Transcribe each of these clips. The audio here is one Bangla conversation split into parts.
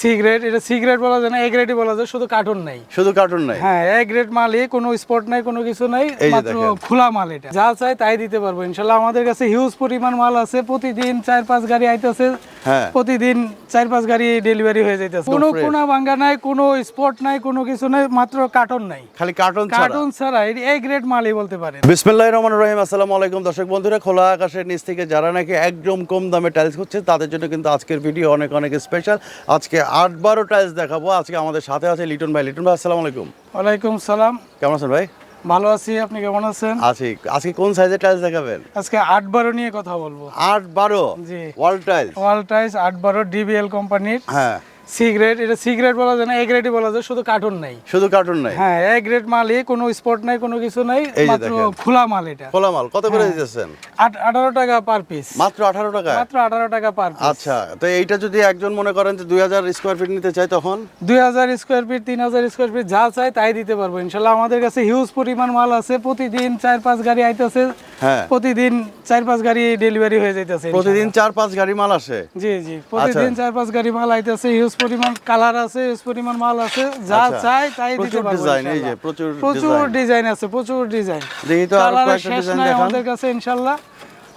সিগারেট এটা সিগারেট বলা যায় না এ গ্রেডই বলা যায় শুধু কার্টুন নাই। শুধু কার্টুন নাই? হ্যাঁ এ গ্রেড মালই কোনো স্পট নাই কোনো কিছু নাই মাত্র খোলা মাল এটা। যা চাই তাই দিতে পারব ইনশাল্লাহ। আমাদের কাছে হিউজ পরিমাণ মাল আছে প্রতিদিন চার পাঁচ গাড়ি আইতেছে হ্যাঁ। প্রতিদিন চার পাঁচ গাড়ি ডেলিভারি হয়ে যাইতেছে। কোনো কোনা ভাঙ্গা নাই কোনো স্পট নাই কোনো কিছু নাই মাত্র কার্টন নাই। খালি কার্টুন কার্টুন ছাড়া এ গ্রেড মালই বলতে পারেন। বিসমিল্লাহ রহমান রহিম আসসালামু আলাইকুম। দর্শক বন্ধুরা খোলা আকাশের নিচ থেকে যারা নাকি একদম কম দামে টাইলস করছে তাদের জন্য কিন্তু আজকের ভিডিও অনেক অনেক স্পেশাল আজকে আট বারো টাইলস দেখাবো। আজকে আমাদের সাথে আছে লিটন ভাই। লিটন ভাই আসসালামু আলাইকুম। ওয়ালাইকুম সালাম। কেমন আছেন ভাই? ভালো আছি আপনি কেমন আছেন? আছি। আজকে কোন সাইজের টাইলস দেখাবেন? আজকে আট বারো নিয়ে কথা বলব। আট বারো জি। ওয়াল টাইলস ওয়াল টাইলস আট বারো ডিবিএল কোম্পানির হ্যাঁ। সিগারেট এটা সিগারেট বলা যায় না এ গ্রেডই বলা যায় শুধু কার্টুন নাই। শুধু কার্টুন নাই? হ্যাঁ এ গ্রেড মালই কোনো স্পট নাই কোনো কিছু নাই মাত্র খোলা মাল এটা। খোলা মাল কত করে হ্যাঁ। দিতেছেন? আট- আঠারো টাকা পার পিস মাত্র আঠারো টাকা? মাত্র আঠারো টাকা পার পিস আচ্ছা তো এইটা যদি একজন মনে করেন যে দুই হাজার স্কোয়ার ফিট নিতে চাই তখন? দুই হাজার স্কোয়ার ফিট তিন হাজার স্কোয়ার ফিট যা চাই তাই দিতে পারব। ইনশাল্লাহ আমাদের কাছে হিউজ পরিমাণ মাল আছে। প্রতিদিন চার পাঁচ গাড়ি আইতেছে। হ্যাঁ। প্রতিদিন চার পাঁচ গাড়ি ডেলিভারি হয়ে যাইতেছে প্রতিদিন চার পাঁচ গাড়ি মাল আসে? জি জি। প্রতিদিন চার পাঁচ গাড়ি মাল আইতেছে হিউজ পরিমাণ কালার আছে হিউজ পরিমাণ মাল আছে যা আচ্ছা। চাই তাই দিতে পারব ডিজাইন এই যে প্রচুর প্রচুর ডিজাইন আছে প্রচুর ডিজাইন দেখি তো আরও কয়েকটা ডিজাইন দেখান। আমাদের কাছে ইনশাল্লাহ।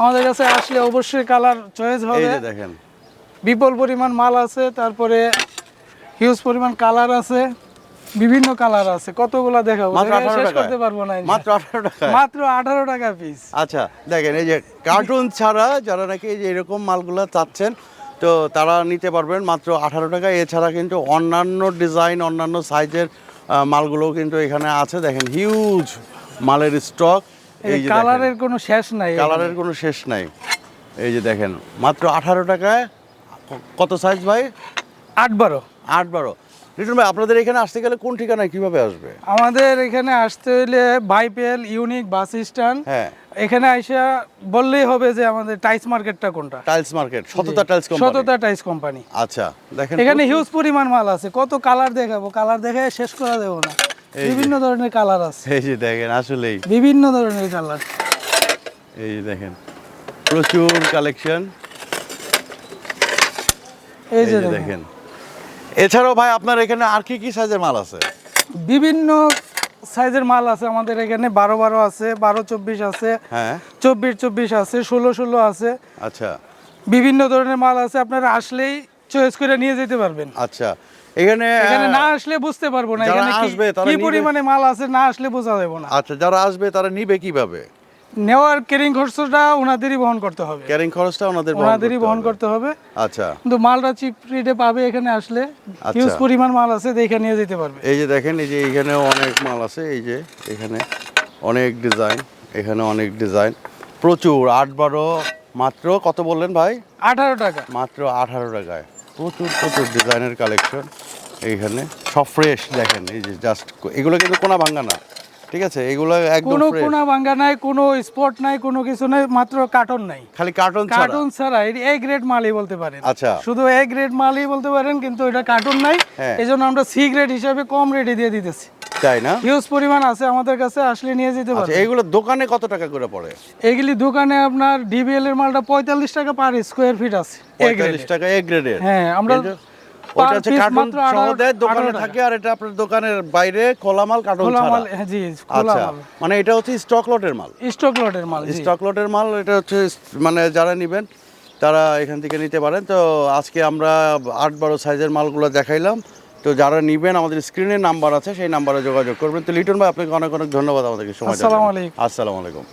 আমাদের কাছে আসলে অবশ্যই কালার চয়েস এই হবে যে দেখেন। বিপুল পরিমাণ মাল আছে তারপরে হিউজ পরিমাণ কালার আছে বিভিন্ন কালার আছে। কতগুলা দেখাবো? মাত্র 18 শেষ করতে পারব না মাত্র আঠারো টাকা মাত্র আঠারো টাকা পিস আচ্ছা দেখেন এই যে কার্টুন ছাড়া যারা নাকি এই যে এরকম মালগুলো চাচ্ছেন তো তারা নিতে পারবেন মাত্র আঠারো টাকা। এছাড়া কিন্তু অন্যান্য ডিজাইন অন্যান্য সাইজের মালগুলো কিন্তু এখানে আছে। দেখেন হিউজ মালের স্টক এই যে কালারের কোনো শেষ নাই। কালারের কোনো শেষ নাই। এই যে দেখেন মাত্র আঠারো টাকায় কত সাইজ ভাই? আট বারো। আট বারো। রিটন ভাই আপনাদের এখানে আসতে গেলে কোন ঠিকানায় কীভাবে আসবে? আমাদের এখানে আসতে বাইপেল ইউনিক বাস স্ট্যান্ড। হ্যাঁ। এখানে আইসা বললেই হবে যে আমাদের টাইস মার্কেটটা কোনটা। Tiles market Satata tiles company. Satata tiles company. আচ্ছা দেখেন এখানে হিউজ পরিমাণ মাল আছে। কত কালার দেখাবো? কালার দেখে শেষ করা দেবো না। বিভিন্ন ধরনের কালার আছে। এই যে দেখেন আসলেই। বিভিন্ন ধরনের কালার এই যে দেখেন প্রচুর কালেকশন এই যে দেখেন। এছাড়াও ভাই আপনার এখানে আর কি কি সাইজের মাল আছে? বিভিন্ন সাইজের মাল আছে আমাদের এখানে। বারো বারো আছে বারো চব্বিশ আছে হ্যাঁ। চব্বিশ চব্বিশ আছে ষোলো ষোলো আছে। আচ্ছা। বিভিন্ন ধরনের মাল আছে আপনারা আসলেই চয়েস করে নিয়ে যেতে পারবেন। আচ্ছা। এখানে এখানে না আসলে বুঝতে পারব না এখানে আসবে কি পরিমাণে মাল আছে না আসলে বোঝা যাবে না। আচ্ছা যারা আসবে তারা নিবে কীভাবে? নেওয়ার কেরিং খরচটা ওনাদেরই বহন করতে হবে। ক্যারিং খরচটা ওনাদের ওনাদেরই বহন করতে হবে। আচ্ছা। কিন্তু মালটা চিপ রেটে পাবে এখানে আসলে। আচ্ছা। হিউজ পরিমাণ মাল আছে দেখে নিয়ে যেতে পারবে। এই যে দেখেন এই যে এখানে অনেক মাল আছে এই যে এখানে অনেক ডিজাইন এখানে অনেক ডিজাইন প্রচুর আট বারো মাত্র কত বললেন ভাই? আঠারো টাকা। মাত্র আঠারো টাকায়। প্রচুর প্রচুর ডিজাইনের কালেকশন এইখানে সব ফ্রেশ দেখেন এই যে জাস্ট এগুলো কিন্তু কোনা ভাঙ্গা না। ঠিক আছে? এগুলো একদম কোনো কোনা ভাঙ্গা নাই কোনো স্পট নাই কোনো কিছু নাই মাত্র কার্টন নাই। খালি কার্টুন ছাড়া? কার্টুন ছাড়া এ গ্রেড মালই বলতে পারেন। আচ্ছা। শুধু এ গ্রেড মালই বলতে পারেন কিন্তু এটা কার্টুন নাই। হ্যাঁ। এই জন্য আমরা সি গ্রেড হিসাবে কম রেটে দিয়ে দিতেছি। তাই না? হিউজ পরিমাণ আছে আমাদের কাছে আসলে নিয়ে যেতে আচ্ছা পারবেন। এইগুলো দোকানে কত টাকা করে পড়ে? এগুলি দোকানে আপনার ডিবিএল এর মালটা পঁয়তাল্লিশ টাকা পার স্কোয়ার ফিট আছে A grade পঁয়তাল্লিশ টাকা এ গ্রেডের হ্যাঁ আমরা ওটা হচ্ছে piece সহ দেয় দোকানে থাকে আর এটা আপনার দোকানের বাইরে কার্টুন ছাড়া। হ্যাঁ, জি আচ্ছা মানে এটা হচ্ছে স্টক লটের মাল। স্টক লটের মাল স্টক লটের মাল এটা হচ্ছে মানে যারা নেবেন তারা এখান থেকে নিতে পারেন। তো আজকে আমরা আট বারো সাইজের মালগুলো দেখাইলাম। তো যারা নিবেন আমাদের স্ক্রিনে নাম্বার আছে সেই নাম্বারে যোগাযোগ করবেন। তো লিটন ভাই আপনাকে অনেক অনেক ধন্যবাদ আমাদেরকে সময় দেওয়ার আসসালামু আলাইকুম। আসসালামু আলাইকুম।